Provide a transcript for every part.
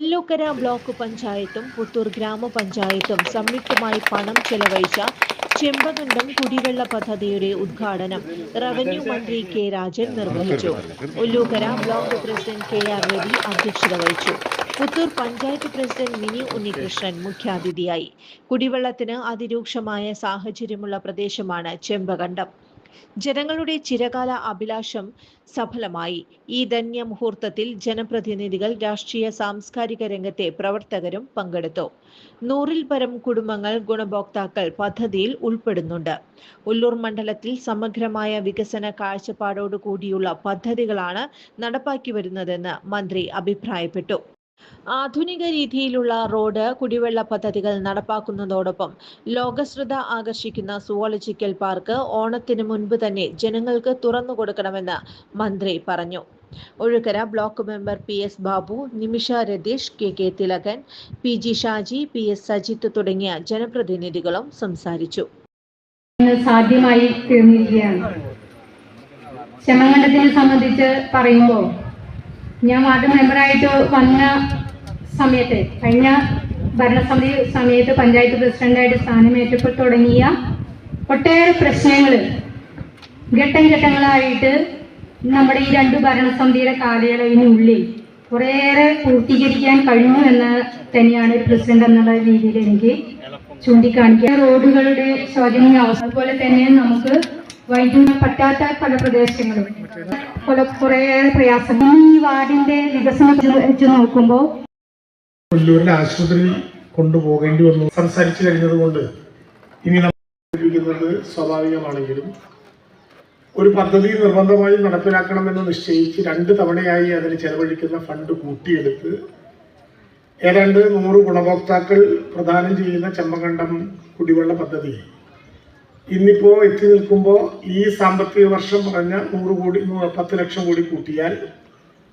കല്ലൂക്കര block പഞ്ചായത്തും പുത്തൂർ ഗ്രാമപഞ്ചായത്തും സംയുക്തമായി പണം ചെലവഴിച്ച ചെമ്പകണ്ടം കുടിവെള്ള പദ്ധതിയുടെ ഉദ്ഘാടനം റവന്യൂ മന്ത്രി കെ രാജൻ നിർവഹിച്ചു. Ollukkara block president K R Ravi അധ്യക്ഷത വഹിച്ചു. പുത്തൂർ പഞ്ചായത്ത് പ്രസിഡന്റ് മിനി ഉണ്ണികൃഷ്ണൻ മുഖ്യാതിഥിയായി. കുടിവെള്ളത്തിന് അതിരൂക്ഷമായ സാഹചര്യമുള്ള പ്രദേശമാണ് ചെമ്പകണ്ടം. ജനങ്ങളുടെ ചിരകാല അഭിലാഷം സഫലമായി. ഈ ധന്യ മുഹൂർത്തത്തിൽ ജനപ്രതിനിധികൾ രാഷ്ട്രീയ സാംസ്കാരിക രംഗത്തെ പ്രവർത്തകരും പങ്കെടുത്തു. നൂറിൽ പരം കുടുംബങ്ങൾ ഗുണഭോക്താക്കൾ പദ്ധതിയിൽ ഉൾപ്പെടുന്നുണ്ട്. ഉള്ളൂർ മണ്ഡലത്തിൽ സമഗ്രമായ വികസന കാഴ്ചപ്പാടോടുകൂടിയുള്ള പദ്ധതികളാണ് നടപ്പാക്കി വരുന്നതെന്ന് മന്ത്രി അഭിപ്രായപ്പെട്ടു. ആധുനിക രീതിയിലുള്ള റോഡ് കുടിവെള്ള പദ്ധതികൾ നടപ്പാക്കുന്നതോടൊപ്പം ലോകശ്രദ്ധ ആകർഷിക്കുന്ന സുവോളജിക്കൽ പാർക്ക് ഓണത്തിന് മുൻപ് തന്നെ ജനങ്ങൾക്ക് തുറന്നു കൊടുക്കണമെന്ന് മന്ത്രി പറഞ്ഞു. Ollukkara block member P S Babu Nimisha Ratheesh K K Thilakan P G Shaji P S Sajith തുടങ്ങിയ ജനപ്രതിനിധികളും സംസാരിച്ചു. സാധ്യമായി തീർന്നിരിക്കുകയാണ്. ചെമ്മങ്കണ്ടത്തിനെ സംബന്ധിച്ച് പറയുമ്പോൾ ഞാൻ വാർഡ് മെമ്പറായിട്ട് വന്ന സമയത്ത് കഴിഞ്ഞ ഭരണസമിതി സമയത്ത് പഞ്ചായത്ത് പ്രസിഡന്റായിട്ട് സ്ഥാനമേറ്റപ്പോൾ തുടങ്ങിയ ഒട്ടേറെ പ്രശ്നങ്ങൾ ഘട്ടം ഘട്ടങ്ങളായിട്ട് നമ്മുടെ ഈ രണ്ട് ഭരണസമിതിയുടെ കാലയളവിനുള്ളിൽ കുറേയേറെ പൂർത്തീകരിക്കാൻ കഴിഞ്ഞു എന്ന് തന്നെയാണ് പ്രസിഡന്റ് എന്നുള്ള രീതിയിൽ എനിക്ക് ചൂണ്ടിക്കാണിക്കുക. റോഡുകളുടെ ശോചനീയ അവസ്ഥ അതുപോലെ തന്നെ നമുക്ക് വൈദ്യുതി പറ്റാത്ത പല പ്രദേശങ്ങളും. കുറേയേറെ പ്രയാസങ്ങൾ. ഈ വാർഡിന്റെ വികസനം വെച്ച് നോക്കുമ്പോൾ കൊല്ലൂരിലെ ആശുപത്രി കൊണ്ടുപോകേണ്ടി വന്നു. സംസാരിച്ചു കഴിഞ്ഞത് കൊണ്ട് ഇനി നമ്മൾ സ്വാഭാവികമാണെങ്കിലും ഒരു പദ്ധതി നിർബന്ധമായും നടപ്പിലാക്കണമെന്ന് നിശ്ചയിച്ച് രണ്ട് തവണയായി അതിന് ചെലവഴിക്കുന്ന ഫണ്ട് കൂട്ടിയെടുത്ത് ഏതാണ്ട് നൂറ് ഗുണഭോക്താക്കൾ പ്രദാനം ചെയ്യുന്ന ചെമ്മകണ്ടം കുടിവെള്ള പദ്ധതി. ഇന്നിപ്പോൾ എത്തി നിൽക്കുമ്പോൾ ഈ സാമ്പത്തിക വർഷം പറഞ്ഞ നൂറ് കോടി പത്ത് ലക്ഷം കോടി കൂട്ടിയാൽ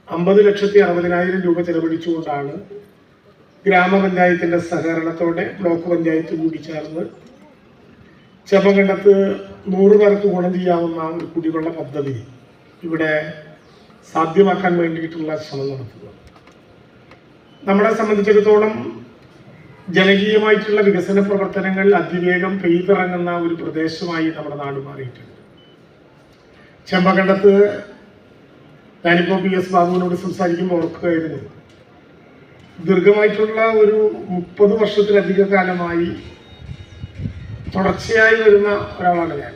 അമ്പത് ലക്ഷത്തി അറുപതിനായിരം രൂപ ചെലവഴിച്ചുകൊണ്ടാണ് ഗ്രാമപഞ്ചായത്തിന്റെ സഹകരണത്തോടെ ബ്ലോക്ക് പഞ്ചായത്ത് കൂടി ചേർന്ന് ചെമ്പകണ്ടത്ത് നൂറ് പേർക്ക് ഗുണം ചെയ്യാവുന്ന ഒരു കുടിവെള്ള പദ്ധതി ഇവിടെ സാധ്യമാക്കാൻ വേണ്ടിയിട്ടുള്ള ശ്രമം നടത്തുക നമ്മളെ സംബന്ധിച്ചിടത്തോളം ജനകീയമായിട്ടുള്ള വികസന പ്രവർത്തനങ്ങൾ അതിവേഗം പെയ്തിറങ്ങുന്ന ഒരു പ്രദേശമായി നമ്മുടെ നാട് മാറിയിട്ടുണ്ട്. ചെമ്പകണ്ടത്ത് ഞാനിപ്പോൾ പി എസ് ബാബുവിനോട് സംസാരിക്കുമ്പോൾ ഓർക്കുകയായിരുന്നു. ദീർഘമായിട്ടുള്ള ഒരു മുപ്പത് വർഷത്തിലധിക കാലമായി തുടർച്ചയായി വരുന്ന ഒരാളാണ് ഞാൻ.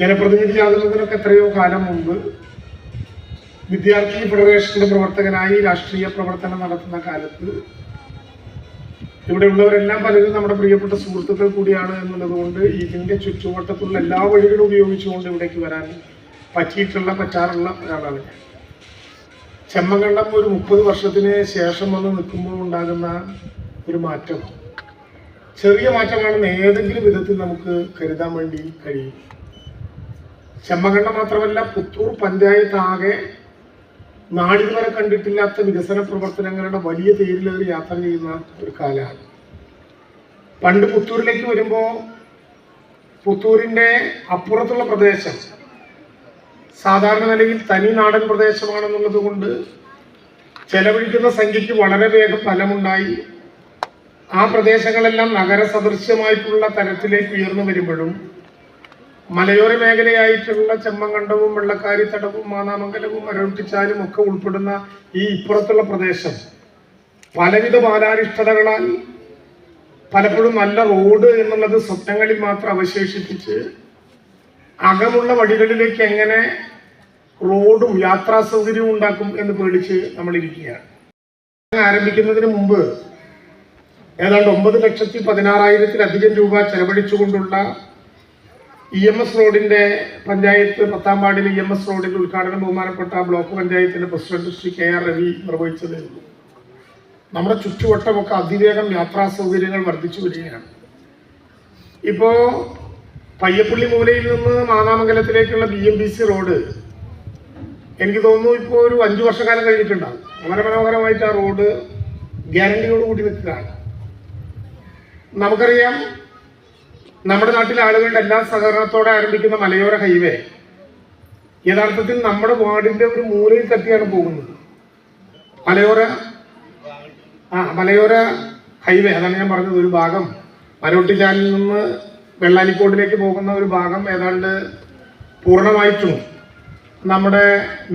ജനപ്രതിനിധിയാകുന്നതിനൊക്കെ എത്രയോ കാലം മുമ്പ് വിദ്യാർത്ഥി ഫെഡറേഷന്റെ പ്രവർത്തകനായി രാഷ്ട്രീയ പ്രവർത്തനം നടത്തുന്ന കാലത്ത് ഇവിടെ ഉള്ളവരെല്ലാം പലരും നമ്മുടെ പ്രിയപ്പെട്ട സുഹൃത്തുക്കൾ കൂടിയാണ് എന്നുള്ളത് കൊണ്ട് ഇതിന്റെ ചുറ്റുവട്ടത്തുള്ള എല്ലാ വഴികളും ഉപയോഗിച്ചുകൊണ്ട് ഇവിടേക്ക് വരാൻ പറ്റിയിട്ടുള്ള പറ്റാറുള്ള ഒരാളാണ് ഞാൻ. ചെമ്മങ്കണ്ടം ഒരു മുപ്പത് വർഷത്തിന് ശേഷം വന്ന് നിൽക്കുമ്പോൾ ഉണ്ടാകുന്ന ഒരു മാറ്റം. ചെറിയ മാറ്റമാണെന്ന് ഏതെങ്കിലും വിധത്തിൽ നമുക്ക് കരുതാൻ വേണ്ടി കഴിയും. ചെമ്മങ്കണ്ടം മാത്രമല്ല പുത്തൂർ പഞ്ചായത്ത് ആകെ നാളിതുവരെ കണ്ടിട്ടില്ലാത്ത വികസന പ്രവർത്തനങ്ങളുടെ വലിയ തേരിലേറി യാത്ര ചെയ്യുന്ന ഒരു കാലമാണ്. പണ്ട് പുത്തൂരിലേക്ക് വരുമ്പോൾ പുത്തൂരിന്റെ അപ്പുറത്തുള്ള പ്രദേശം സാധാരണ നിലയിൽ തനി നാടൻ പ്രദേശമാണെന്നുള്ളത് കൊണ്ട് ചെലവഴിക്കുന്ന സംഖ്യയ്ക്ക് വളരെ വേഗം ഫലമുണ്ടായി. ആ പ്രദേശങ്ങളെല്ലാം നഗരസദൃശ്യമായിട്ടുള്ള തരത്തിലേക്ക് ഉയർന്നു വരുമ്പോഴും മലയോര മേഖലയായിട്ടുള്ള ചെമ്മങ്കണ്ടവും വെള്ളക്കാരിത്തടവും മാനാമംഗലവും മരവിപ്പിച്ചാലും ഒക്കെ ഉൾപ്പെടുന്ന ഈ ഇപ്പുറത്തുള്ള പ്രദേശം പലവിധ ബാലാരിഷ്ടതകളാൽ പലപ്പോഴും നല്ല റോഡ് എന്നുള്ളത് സ്വപ്നങ്ങളിൽ മാത്രം അവശേഷിപ്പിച്ച് അകമുള്ള വഴികളിലേക്ക് എങ്ങനെ റോഡും യാത്രാ സൗകര്യവും ഉണ്ടാക്കും എന്ന് പേടിച്ച് നമ്മൾ ഇരിക്കുകയാണ് ആരംഭിക്കുന്നതിന് മുമ്പ് ഏതാണ്ട് ഒമ്പത് ലക്ഷത്തി പതിനാറായിരത്തിലധികം രൂപ ചെലവഴിച്ചുകൊണ്ടുള്ള ഇ എം എസ് റോഡിന്റെ പഞ്ചായത്ത് പത്താം വാർഡിൽ ഇ എം എസ് റോഡിന്റെ ഉദ്ഘാടനം ബഹുമാനപ്പെട്ട ബ്ലോക്ക് പഞ്ചായത്തിന്റെ president Shri K R Ravi നിർവഹിച്ചതേ. ഉള്ളൂ നമ്മുടെ ചുറ്റുവട്ടമൊക്കെ അതിവേഗം യാത്രാ സൗകര്യങ്ങൾ വർദ്ധിച്ചു വരികയാണ്. ഇപ്പോ പയ്യപ്പള്ളി മൂലയിൽ നിന്ന് മാനാമംഗലത്തിലേക്കുള്ള B M B C road എനിക്ക് തോന്നുന്നു ഇപ്പോൾ ഒരു അഞ്ചു വർഷക്കാലം കഴിഞ്ഞിട്ടുണ്ടാവും. വളരെ മനോഹരമായിട്ട് ആ റോഡ് ഗ്യാരണ്ടിയോട് കൂടി നിൽക്കുകയാണ്. നമുക്കറിയാം നമ്മുടെ നാട്ടിലെ ആളുകളുടെ എല്ലാ സഹകരണത്തോടെ ആരംഭിക്കുന്ന മലയോര ഹൈവേ യഥാർത്ഥത്തിൽ നമ്മുടെ വാർഡിന്റെ ഒരു മൂലയിൽ തട്ടിയാണ് പോകുന്നത്. മലയോര ആ മലയോര ഹൈവേ അതാണ് ഞാൻ പറഞ്ഞത് ഒരു ഭാഗം. മരോട്ടിച്ചാലിൽ നിന്ന് വെള്ളാലിക്കോട്ടിലേക്ക് പോകുന്ന ഒരു ഭാഗം ഏതാണ്ട് പൂർണമായിട്ടും നമ്മുടെ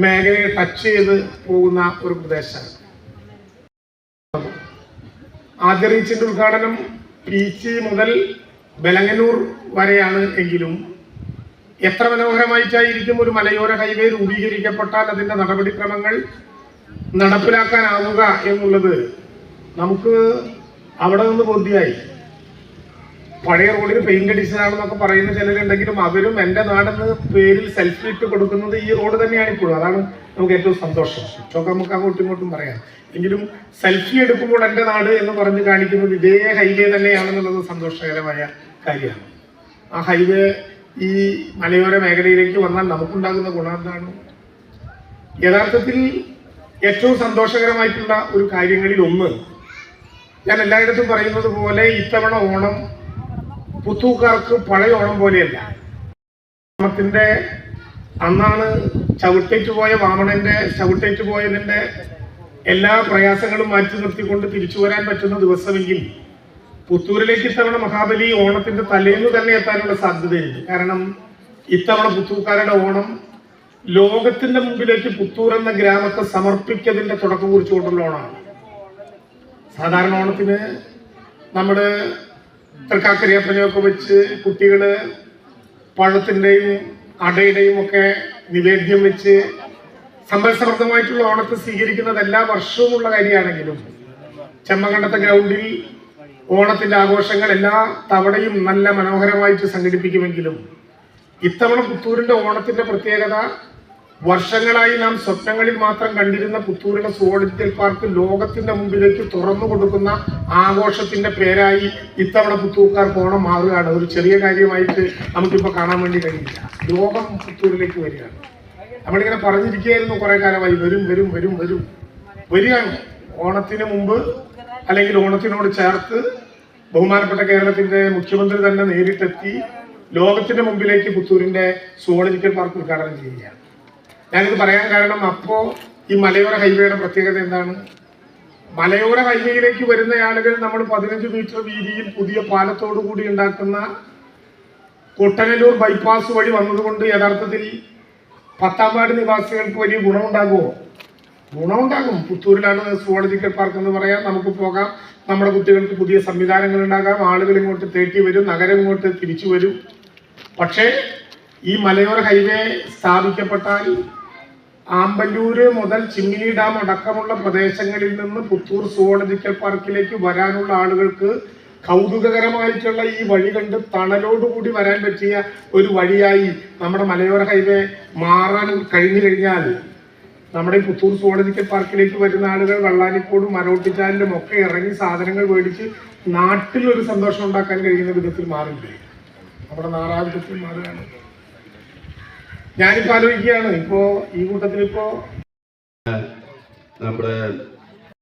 മേഖലയെ ടച്ച് ചെയ്ത് പോകുന്ന ഒരു പ്രദേശമാണ്. ആദ്യ റീച്ചിന്റെ ഉദ്ഘാടനം പി മുതൽ ബലങ്ങന്നൂർ വരെയാണ് എങ്കിലും എത്ര മനോഹരമായിട്ടായിരിക്കും ഒരു മലയോര ഹൈവേ രൂപീകരിക്കപ്പെട്ടാൽ അതിന്റെ നടപടിക്രമങ്ങൾ നടപ്പിലാക്കാനാവുക എന്നുള്ളത് നമുക്ക് അവിടെ നിന്ന് ബോധ്യമായി. പഴയ റോഡിന് പെയിന്റ് അടിച്ചതാണെന്നൊക്കെ പറയുന്ന ചിലരുണ്ടെങ്കിലും അവരും എന്റെ നാടെന്ന് പേരിൽ സെൽഫി ഇട്ട് കൊടുക്കുന്നത് ഈ റോഡ് തന്നെയാണ് ഇപ്പോഴും. അതാണ് നമുക്ക് ഏറ്റവും സന്തോഷം. ഒക്കെ നമുക്ക് അങ്ങോട്ടും ഇങ്ങോട്ടും പറയാം. എങ്കിലും സെൽഫി എടുക്കുമ്പോൾ എന്റെ നാട് എന്ന് പറഞ്ഞ് കാണിക്കുന്നത് ഇതേ ഹൈവേ തന്നെയാണെന്നുള്ളത് സന്തോഷകരമായ കാര്യമാണ്. ആ ഹൈവേ ഈ മലയോര മേഖലയിലേക്ക് വന്നാൽ നമുക്കുണ്ടാകുന്ന ഗുണം എന്താണ്? യഥാർത്ഥത്തിൽ ഏറ്റവും സന്തോഷകരമായിട്ടുള്ള ഒരു കാര്യങ്ങളിൽ ഒന്ന് ഞാൻ എല്ലായിടത്തും പറയുന്നത് പോലെ ഇത്തവണ ഓണം പുത്തൂക്കാർക്ക് പഴയ ഓണം പോലെയല്ല. ഓണത്തിന്റെ അന്നാണ് ചവിട്ടേറ്റ് പോയ വാമണന്റെ ചവിട്ടേറ്റ് പോയതിന്റെ എല്ലാ പ്രയാസങ്ങളും മാറ്റി നിർത്തിക്കൊണ്ട് തിരിച്ചു വരാൻ പറ്റുന്ന ദിവസമെങ്കിൽ പുത്തൂരിലേക്ക് ഇത്തവണ മഹാബലി ഓണത്തിന്റെ തലേന്ന് തന്നെ എത്താനുള്ള സാധ്യതയുണ്ട്. കാരണം ഇത്തവണ പുത്തൂർക്കാരുടെ ഓണം ലോകത്തിന്റെ മുമ്പിലേക്ക് പുത്തൂർ എന്ന ഗ്രാമത്തെ സമർപ്പിക്കതിന്റെ തുടക്കം കുറിച്ചുകൊണ്ടുള്ള ഓണമാണ്. സാധാരണ ഓണത്തിന് നമ്മുടെ തൃക്കാക്കരിയപ്പനെയൊക്കെ വെച്ച് കുട്ടികൾ പഴത്തിന്റെയും അടയുടെയും ഒക്കെ നിവേദ്യം വെച്ച് സമ്പൽ സമൃദ്ധമായിട്ടുള്ള ഓണത്തെ സ്വീകരിക്കുന്നത് എല്ലാ വർഷവുമുള്ള കാര്യമാണെങ്കിലും ചെമ്മകണ്ടത്തെ ഗ്രൗണ്ടിൽ ഓണത്തിന്റെ ആഘോഷങ്ങൾ എല്ലാ തവണയും നല്ല മനോഹരമായിട്ട് സംഘടിപ്പിക്കുമെങ്കിലും ഇത്തവണ പുത്തൂരിന്റെ ഓണത്തിന്റെ പ്രത്യേകത വർഷങ്ങളായി നാം സ്വപ്നങ്ങളിൽ മാത്രം കണ്ടിരുന്ന പുത്തൂരിലെ സുവോളജിക്കൽ പാർക്ക് ലോകത്തിന്റെ മുമ്പിലേക്ക് തുറന്നു കൊടുക്കുന്ന ആഘോഷത്തിന്റെ പേരായി ഇത്തവണ പുത്തൂർക്കാർക്ക് ഓണം മാറുകയാണ്. ഒരു ചെറിയ കാര്യമായിട്ട് നമുക്കിപ്പോ കാണാൻ വേണ്ടി കഴിയില്ല. ലോകം പുത്തൂരിലേക്ക് വരികയാണ്. നമ്മളിങ്ങനെ പറഞ്ഞിരിക്കുകയായിരുന്നു കുറെ കാലമായി വരും വരും വരും വരും വരികയാണ്. ഓണത്തിന് മുമ്പ് അല്ലെങ്കിൽ ഓണത്തിനോട് ചേർത്ത് ബഹുമാനപ്പെട്ട കേരളത്തിന്റെ മുഖ്യമന്ത്രി തന്നെ നേരിട്ടെത്തി ലോകത്തിന്റെ മുമ്പിലേക്ക് പുത്തൂരിന്റെ സുവോളജിക്കൽ പാർക്ക് ഉദ്ഘാടനം ചെയ്യുകയാണ്. ഞാനിത് പറയാൻ കാരണം അപ്പോ ഈ മലയോര ഹൈവേയുടെ പ്രത്യേകത എന്താണ്? മലയോര ഹൈവേയിലേക്ക് വരുന്ന ആളുകൾ നമ്മൾ പതിനഞ്ച് മീറ്റർ വീതിയിൽ പുതിയ പാലത്തോടു കൂടി ഉണ്ടാക്കുന്ന കൊട്ടനല്ലൂർ ബൈപ്പാസ് വഴി വന്നതുകൊണ്ട് യഥാർത്ഥത്തിൽ പത്താംപാട് നിവാസികൾക്ക് വലിയ ഗുണമുണ്ടാകുമോ? ഗുണമുണ്ടാകും. പുത്തൂരിലാണ് സുവോളജിക്കൽ പാർക്ക് എന്ന് പറയാം. നമുക്ക് പോകാം. നമ്മുടെ കുട്ടികൾക്ക് പുതിയ സംവിധാനങ്ങൾ ഉണ്ടാകാം. ആളുകൾ ഇങ്ങോട്ട് തേട്ടി വരും. നഗരം ഇങ്ങോട്ട് തിരിച്ചു വരും. പക്ഷേ ഈ മലയോര ഹൈവേ സ്ഥാപിക്കപ്പെട്ടാൽ ആമ്പല്ലൂര് മുതൽ ചിമ്മിനി ഡാം അടക്കമുള്ള പ്രദേശങ്ങളിൽ നിന്ന് പുത്തൂർ സുവോളജിക്കൽ പാർക്കിലേക്ക് വരാനുള്ള ആളുകൾക്ക് കൗതുകകരമായിട്ടുള്ള ഈ വഴി കണ്ട് തണലോടുകൂടി വരാൻ പറ്റിയ ഒരു വഴിയായി നമ്മുടെ മലയോര ഹൈവേ മാറാൻ കഴിഞ്ഞു കഴിഞ്ഞാൽ നമ്മുടെ ഈ പുത്തൂർ സുവോളജിക്കൽ പാർക്കിലേക്ക് വരുന്ന ആളുകൾ വെള്ളാനിക്കോടും മരോട്ടിച്ചാലിലും ഒക്കെ ഇറങ്ങി സാധനങ്ങൾ മേടിച്ച് നാട്ടിൽ ഒരു സന്തോഷം ഉണ്ടാക്കാൻ കഴിയുന്ന വിധത്തിൽ മാറില്ലേ? നമ്മുടെ നാറാവിധത്തിൽ മാറുകയാണ്. ഞാനിപ്പോ ആലോചിക്കുകയാണ് ഇപ്പോ ഈ കൂട്ടത്തിൽ ഇപ്പോ നമ്മുടെ